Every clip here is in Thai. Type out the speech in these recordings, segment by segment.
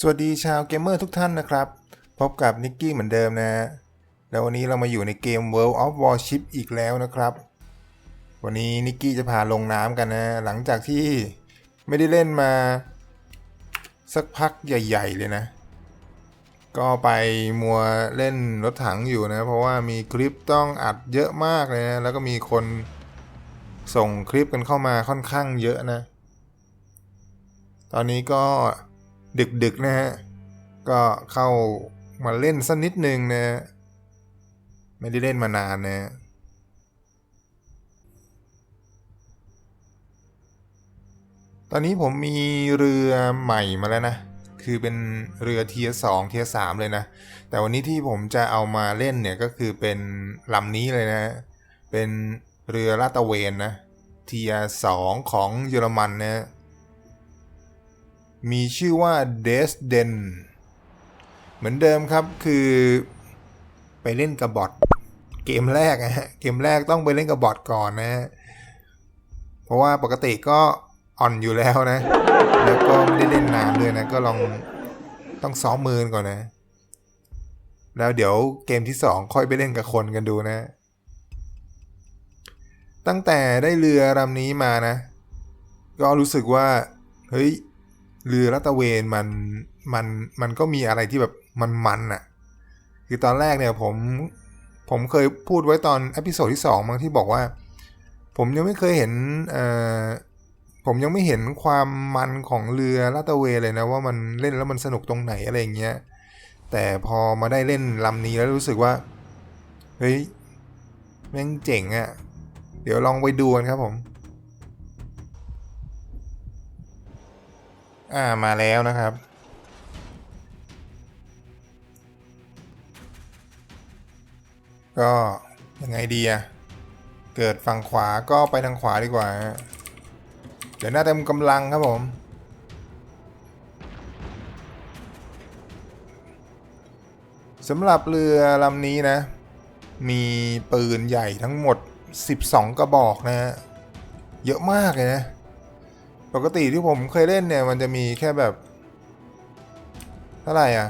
สวัสดีชาวเกมเมอร์ทุกท่านนะครับ พบกับนิกกี้เหมือนเดิมนะแล้ววันนี้เรามาอยู่ในเกม World of Warship อีกแล้วนะครับ วันนี้นิกกี้จะพาลงน้ำกันนะ หลังจากที่ไม่ได้เล่นมา สักพักใหญ่ ๆ เลยนะ ก็ไปมัวเล่นรถถังอยู่นะ เพราะว่ามีคลิปต้องอัดเยอะมากเลยนะ แล้วก็มีคนส่งคลิปกันเข้ามาค่อนข้างเยอะนะ ตอนนี้ก็ ดึกๆนะฮะ ก็เข้ามาเล่นสักนิดนึงนะไม่ได้เล่นมานานนะตอนนี้ผมมีเรือใหม่มาแล้วนะ คือเป็นเรือเทียสองเทียสามเลยนะ แต่วันนี้ที่ผมจะเอามาเล่นเนี่ยก็คือเป็นลำนี้เลยนะ เป็นเรือลาดตะเวนนะ เทียสองของเยอรมันนะ มีชื่อว่า d e s d e n เหมือนเดิมครับคือไปเล่นกับบอทเกมแรกนะฮะเกมแรกต้องไปเล่นกับบอทก่อนนะฮะเพราะว่าปกติก็อ่อนอยู่แล้วนะ แล้วก็ไม่ได้เล่นนานด้วยนะ ก็ลองต้องซ้อมมือก่อนนะ แล้วเดี๋ยวเกมที่สองค่อยไปเล่นกับคนกันดูนะ ตั้งแต่ได้เรือลำนี้มานะ ก็รู้สึกว่า เฮ้ย เรือลาดตะเวนมันมันมันก็มีอะไรที่แบบมันมันอะคือตอนแรกเนี่ยผมผมเคยพูดไว้ตอนอพิโซดที่สองมั้งที่บอกว่า ผมยังไม่เคยเห็นเอ่อผมยังไม่เห็นความมันของเรือลาตะเวนเลยนะว่ามันเล่นแล้วมันสนุกตรงไหนอะไรอย่างเงี้ยแต่พอมาได้เล่นลำนี้แล้วรู้สึกว่าเฮ้ยแม่งเจ๋งอะเดี๋ยวลองไปดูกันครับผม อ่ามาแล้วนะครับ ก็ยังไงดีอะเกิดฝั่งขวาก็ไปทางขวาดีกว่า เดี๋ยวหน้าเต็มกำลังครับผม สำหรับเรือลำนี้นะ มีปืนใหญ่ทั้งหมด 12 กระบอกนะฮะ เยอะมากเลยนะ ปกติที่ผมเคยเล่นเนี่ย มันจะมีแค่แบบ เท่าไหร่อะ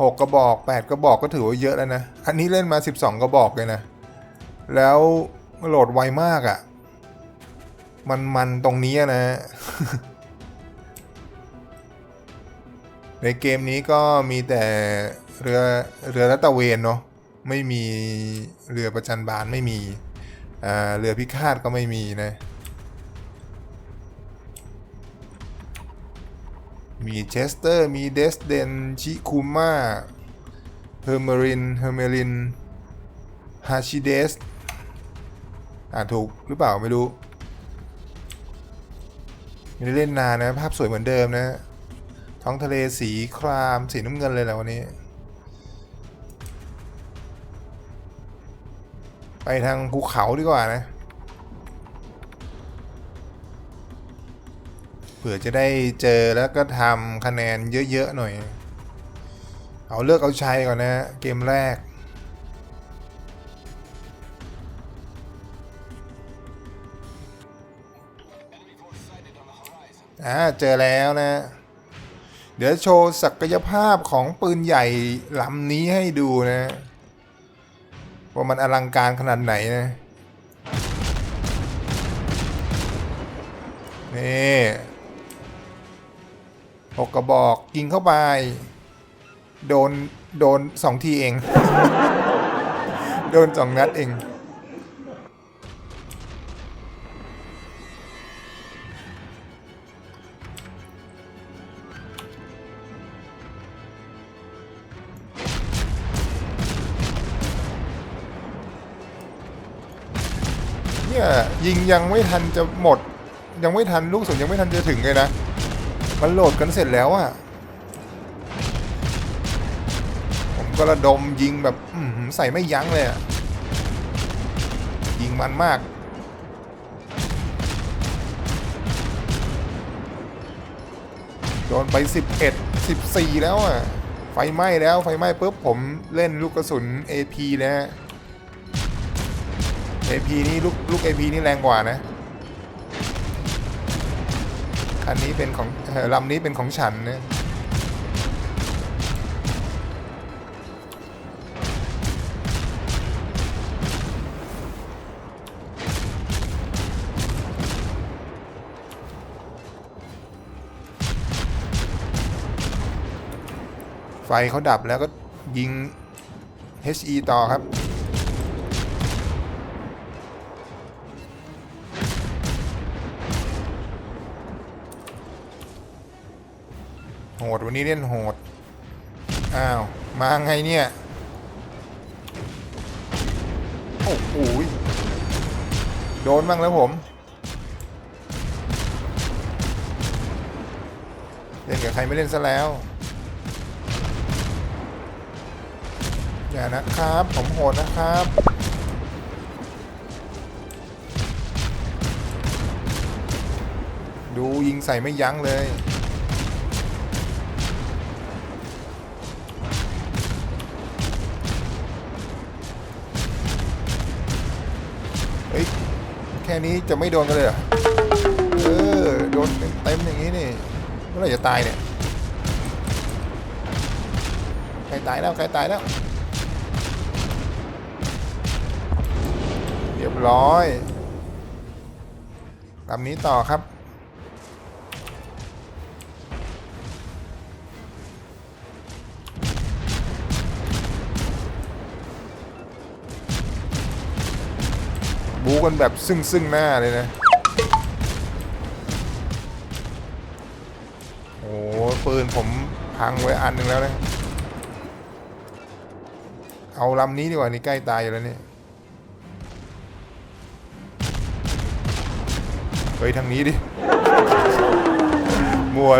หกกระบอกแปดกระบอกก็ถือว่าเยอะแล้วนะ อันนี้เล่นมาสิบสองกระบอกเลยนะ แล้วโหลดไวมากอะ มันมันตรงนี้นะ ในเกมนี้ก็มีแต่เรือเรือรัตะเวนเนาะ ไม่มีเรือประจันบานไม่มีอ่าเรือพิฆาตก็ไม่มีนะ มีเชสเตอร์ มีเดสเดน ชิคุมาเฮอร์เมริน เฮอร์เมริน ฮาชิเดส อ่านถูกหรือเปล่าไม่รู้ไม่ได้เล่นนานนะ ภาพสวยเหมือนเดิมนะ ท้องทะเลสีคราม สีน้ำเงินเลยแหละวันนี้ ไปทางภูเขาดีกว่านะ ผื่อจะได้เจอแล้วก็ทำคะแนนเยอะๆหน่อย เอาเลือกเอาชัยก่อนนะเกมแรก อ่าเจอแล้วนะ เดี๋ยวโชว์ศักยภาพของปืนใหญ่ลำนี้ให้ดูนะ ว่ามันอลังการขนาดไหนนะนี่ หกกระบอกยิงเข้าไป โดน โดนสองทีเอง โดนสองนัดเองเนี่ยยิงยังไม่ทันจะหมด ยังไม่ทันลูกสุนยังไม่ทันจะถึงเลยนะ มันโหลดกันเสร็จแล้วอะผมก็ระดมยิงแบบใส่ไม่ยั้งเลยอะยิงมันมาก โดนไป 11 14 แล้วอะไฟไหม้แล้วไฟไหม้ปุ๊บผมเล่นลูกกระสุน AP นะฮะ AP นี่ลูกลูก AP นี่แรงกว่านะ อันนี้เป็นของลำนี้เป็นของฉันนะไฟเขาดับแล้วก็ยิง HE ต่อครับ ด วันนี้เล่นโหด อ้าว มาไงเนี่ย โอ้โหโดนบ้างแล้วผม เล่นกับใครไม่เล่นซะแล้ว อย่านะครับ ผมโหดนะครับดูยิงใส่ไม่ยั้งเลย แค่นี้จะไม่โดนกันเลยเหรอเออโดนเต็มๆอย่างนี้นี่เมื่อไหร่จะตายเนี่ยใครตายแล้วใครตายแล้วเรียบร้อยลำนี้ต่อครับ กันแบบซึ่งซึ่งหน้าเลยนะ โอ้โหปืนผมพังไว้อันหนึ่งแล้วนะ เอาลำนี้ดีกว่านี่ใกล้ตายอยู่แล้วนี่เฮ้ยทางนี้ดิ มัว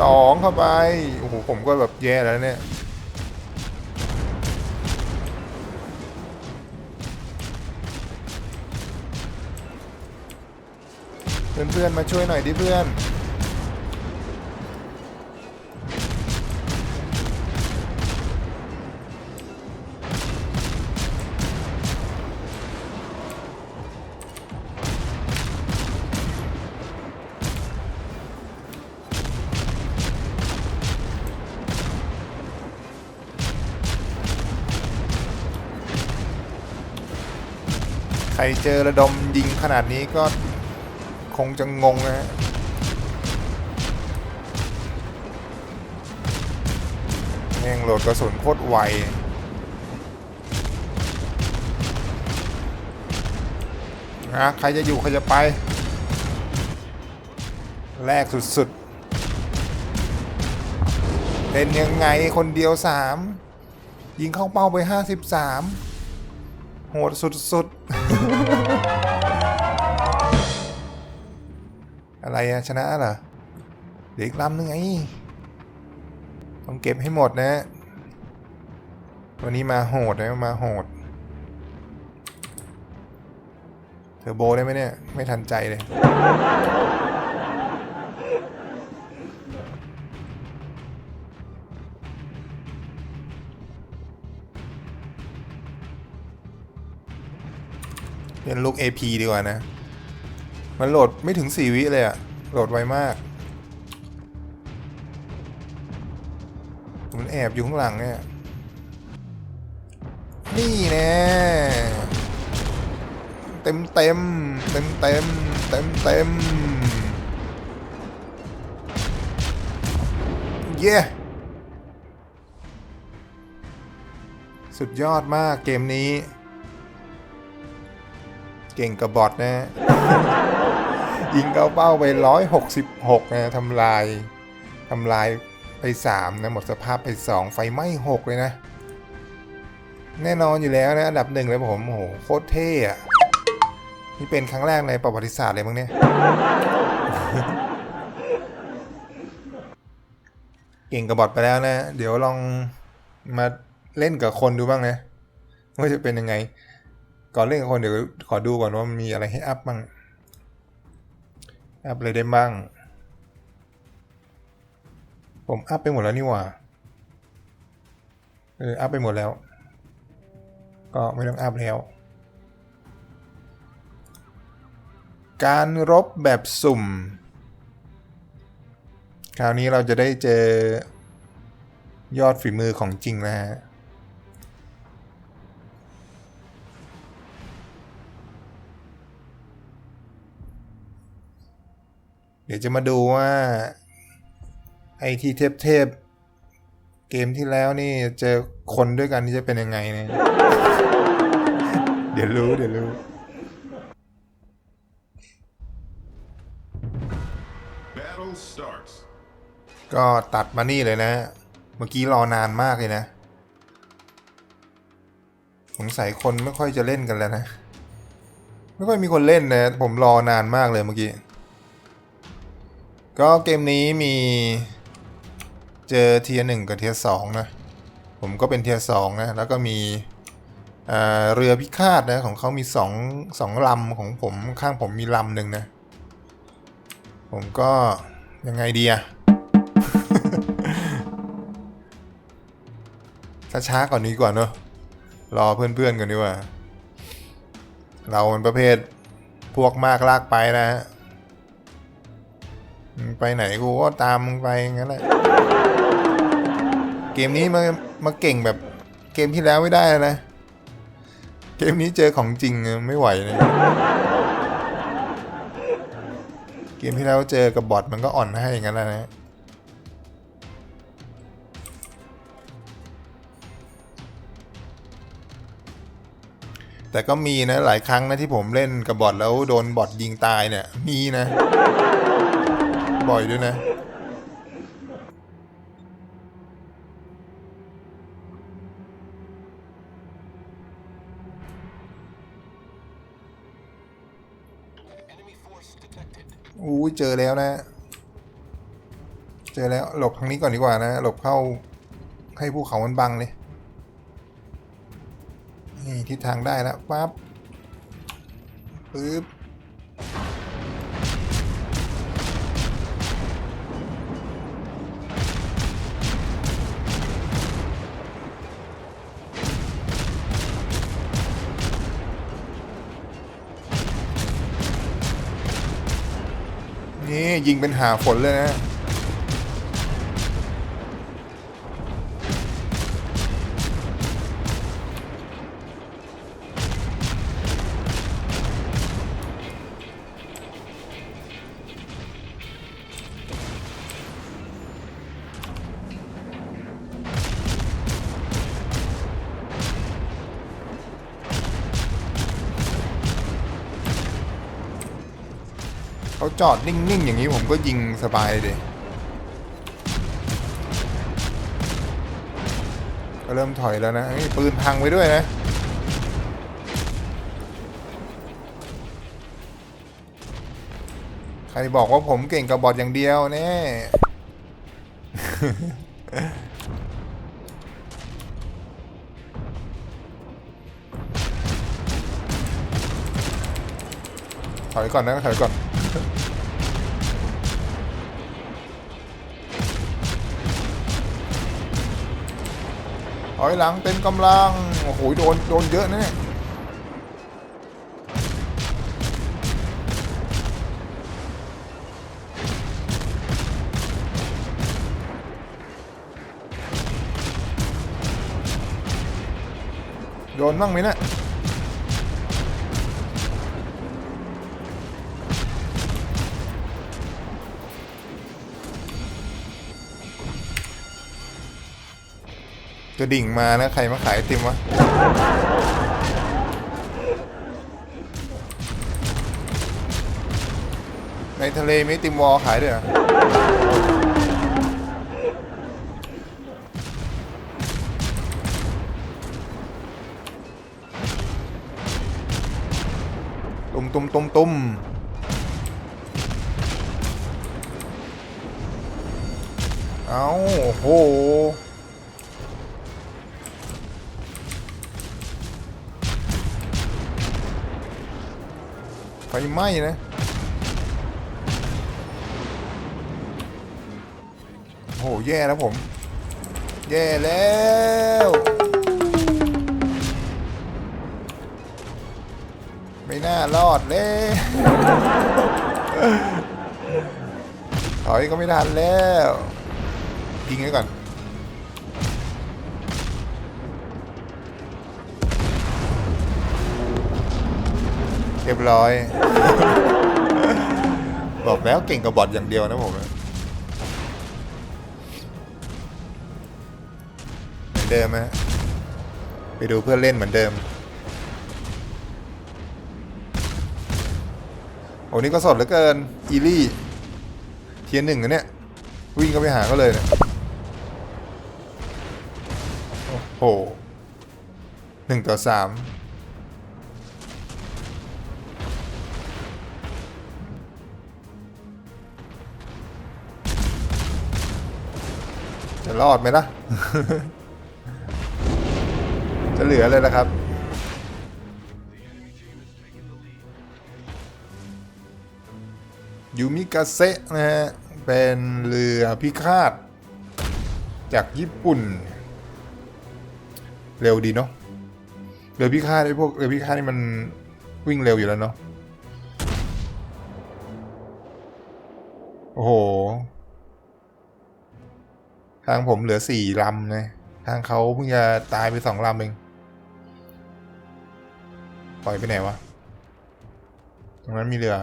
สองเข้าไป โอ้โห ผมก็แบบแย่แล้วเนี่ย เพื่อนๆมาช่วยหน่อยดิเพื่อนใครเจอระดมยิงขนาดนี้ก็ คงจะงงนะฮะแม่งโหลดกระสุนโคตรไวนะใครจะอยู่ ใครจะไป แรกสุดๆเป็นยังไงคนเดียวสามยิงเข้าเป้าไป 53 โหดสุดๆ อะไรอะชนะเหรอเดี๋ยวอีกลำนึงไงต้องเก็บให้หมดนะ วันนี้มาโหดนะมาโหดเทอร์โบได้ไหมเนี่ย ไม่ทันใจเลย เป็นลูก AP ดีกว่านะ มันโหลดไม่ถึง4วิเลยอะโหลดไวมาก มันแอบอยู่ข้างหลังเนี่ย นี่แน่เต็มเต็มเต็มเต็มเต็มเต็มเย้สุดยอดมากเกมนี้ เก่งกับบอทนะ ยิงเขาเป้าไปร้อยหกสิบหกนะทำลายทำลายไปสามนะหมดสภาพไปสองไฟไหม้หกเลยนะ แน่นอนอยู่แล้วนะอันดับหนึ่งเลยผมโอ้โหโคตรเท่อะนี่เป็นครั้งแรกในประวัติศาสตร์เลยมั้งเนี่ยเก่งกับบอทไปแล้วนะ เดี๋ยวลองมาเล่นกับคนดูบ้างนะว่าจะเป็นยังไง ก่อนเล่นกับคนเดี๋ยวขอดูก่อนว่ามันมีอะไรให้อัพบ้าง อัพเลยได้บ้างผมอัพไปหมดแล้วนี่หว่าเอออัพไปหมดแล้ว ก็ไม่ต้องอัพแล้ว การรบแบบสุ่ม คราวนี้เราจะได้เจอยอดฝีมือของจริงนะฮะ เดี๋ยวจะมาดูว่า ไอที่เทพเทพๆเกมที่แล้วนี่เจอคนด้วยกันนี่จะเป็นยังไงเนี่ยเดี๋ยวรู้เดี๋ยวรู้ Battle starts. ก็ตัดมานี่เลยนะ เมื่อกี้รอนานมากเลยนะ สงสัยคนไม่ค่อยจะเล่นกันแล้วนะ ไม่ค่อยมีคนเล่นนะ ผมรอนานมากเลยเมื่อกี้ ก็เกมนี้มีเจอเทียหนึ่งกับเทียสองนะ ผมก็เป็นเทียสองนะ แล้วก็มีเเรือพิฆาตนะของเขามีสองสองลำของผมข้างผมมีลำหนึ่งนะ ผมก็ยังไงดีอะช้าๆก่อนนี้ก่อนเนอะรอเพื่อนๆก่อนดีกว่า เรามันประเภทพวกมากลากไปนะฮะ ไปไหนกูก็ตามมึงไปงั้นแหละ เกมนี้มามาเก่งแบบเกมที่แล้วไม่ได้นะ เกมนี้เจอของจริงไม่ไหวเลยเกมที่แล้วเจอกับบอทมันก็อ่อนให้งั้นแหละนะแต่ก็มีนะหลายครั้งนะที่ผมเล่นกับบอทแล้วโดนบอทยิงตายเนี่ยมีนะ บ่อยด้วยนะอู้ยเจอแล้วนะ เจอแล้วหลบทางนี้ก่อนดีกว่านะ หลบเข้าให้ภูเขามันบังเลย นี่ทิศทางได้แล้วปั๊บปึ๊บ ยิงเป็นหาฝนเลยนะ เขาจอดนิ่ง ๆ อย่างนี้ผมก็ยิงสบายเลยก็เริ่มถอยแล้วนะนปืนพังไว้ด้วยนะใครบอกว่าผมเก่งกับบอทอย่างเดียวแน่ถอยก่อนนะถอยก่อน อยหลังเต็มกำลัง โอ้โห โดน โดนเยอะนะเนี่ยโดนบ้างไหมเนะี่ย กระดิ่งมานะใครมาขายติมวะในทะเลมีติมวอลขายด้วยตุมตุมตุมตุมเอาโห ไหม้นะโอ้โหแย่แล้วผม แย่แล้วไม่น่ารอดเลยถอยก็ไม่ทันแล้วยิงไว้ก่อน เรียบร้อย บอกแล้วเก่งกับบอทอย่างเดียวนะผมเหมือนเดิมฮะไปดูเพื่อนเล่นเหมือนเดิม โอ้นี่ก็สดเหลือเกิน อีลี่ เทียนหนึ่งนะเนี่ย วิ่งก็ไปหาเขาเลยเนะโอ้โหหนึ่งต่อสาม จะรอดไหมล่ะ จะเหลือเลยละครับ ยูมิกาเซะนะฮะ เป็นเรือพิฆาต จากญี่ปุ่น เร็วดีเนาะ เรือพิฆาตไอ้พวกเรือพิฆาตนี่มันวิ่งเร็วอยู่แล้วเนาะ โอ้โห ทางผมเหลือสี่ลำนะทางเขาเพิ่งจะตายไปสองลำเองปล่อยไปไหนวะ ตรงนั้นมีเรือ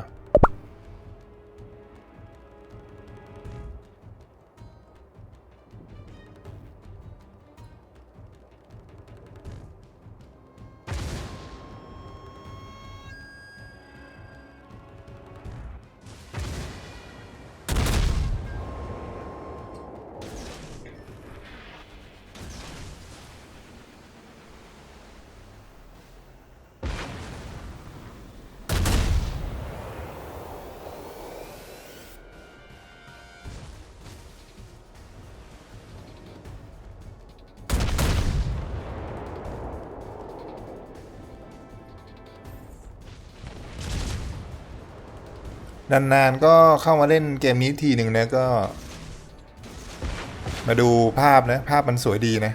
นานๆก็เข้ามาเล่นเกมนี้ทีหนึ่งนะก็ มาดูภาพนะ ภาพมันสวยดีนะ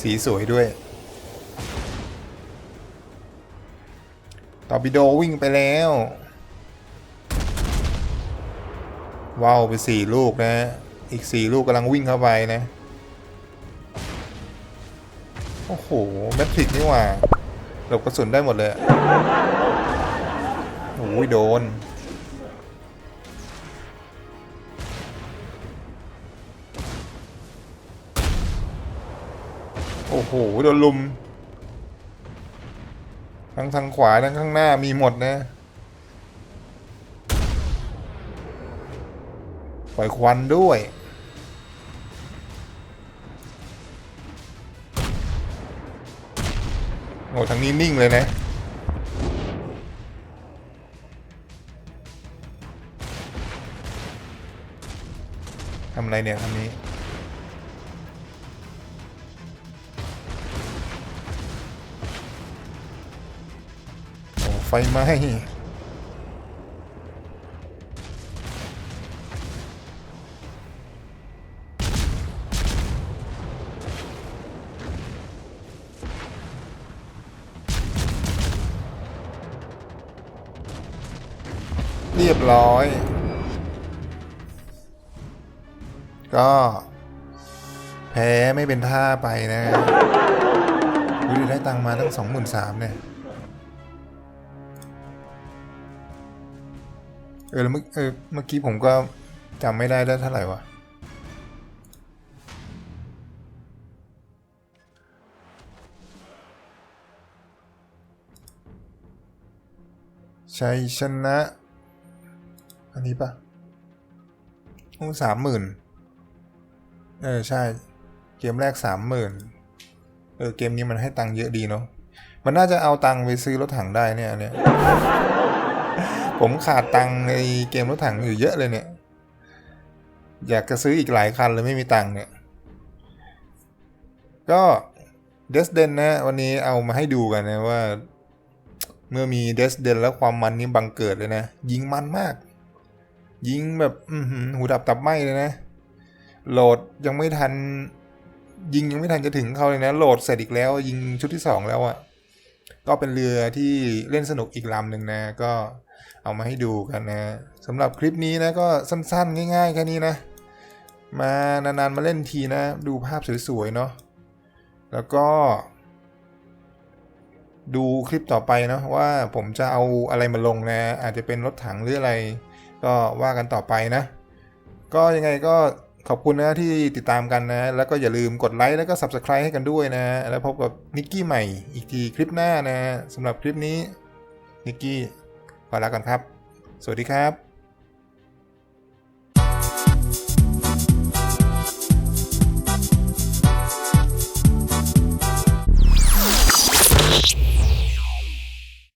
สีสวยด้วยตอร์ปิโดวิ่งไปแล้วว้าวไปสี่ลูกนะ อีกสี่ลูกกำลังวิ่งเข้าไปนะ โอ้โห แมทริกนี่หว่าหลบกระสุนได้หมดเลย อุ้ยโดน โอ้โห โดนลุม ทั้งทางขวา ทั้งข้างหน้ามีหมดนะ ปล่อยควันด้วยโอ้ทางนี้นิ่งเลยนะ อะไรเนี่ยทำนี้โอ้ไฟไหม้เรียบร้อย ก็ แพ้ไม่เป็นท่าไปนะวิได้ตังค์มาตั้งสองหมื่นสามเนี่ย เออแล้วเมื่อเออเมื่อกี้ผมก็จำไม่ได้ได้เท่าไหร่วะชัยชนะ อันนี้ปะโอ้สามหมื่น เออใช่ เกมแรกสามหมื่นเออเกมนี้มันให้ตังค์เยอะดีเนาะมันน่าจะเอาตังค์ไปซื้อรถถังได้เนี่ยเนี่ย ผมขาดตังค์ในเกมรถถังอยู่เยอะเลยเนี่ย อยากจะซื้ออีกหลายคันเลยไม่มีตังค์เนี่ย ก็เดสเดนนะ วันนี้เอามาให้ดูกันนะว่า เมื่อมีเดสเดนแล้วความมันนี่บังเกิดเลยนะ ยิงมันมาก ยิงแบบ อืหูดับตับไหมเลยนะ โหลดยังไม่ทัน ยิงยังไม่ทันจะถึงเขาเลยนะโหลดเสร็จอีกแล้ว ยิงชุดที่สองแล้วอะ่ะก็เป็นเรือที่เล่นสนุกอีกลำหนึ่งนะ ก็เอามาให้ดูกันนะสำหรับคลิปนี้นะก็สั้นๆ ง่ายๆแค่นี้นะ มานานๆมาเล่นทีนะ ดูภาพสวยๆเนาะแล้วก็ ดูคลิปต่อไปเนาะว่าผมจะเอาอะไรมาลงนะ อาจจะเป็นรถถังหรืออะไร ก็ว่ากันต่อไปนะ ก็ยังไงก็ ขอบคุณนะที่ติดตามกันนะ แล้วก็อย่าลืมกดไลค์แล้วก็ Subscribe ให้กันด้วยนะ แล้วพบกับนิกกี้ใหม่อีกทีคลิปหน้านะสำหรับคลิปนี้นิกกี้ขอลาก่อนครับ สวัสดีครับ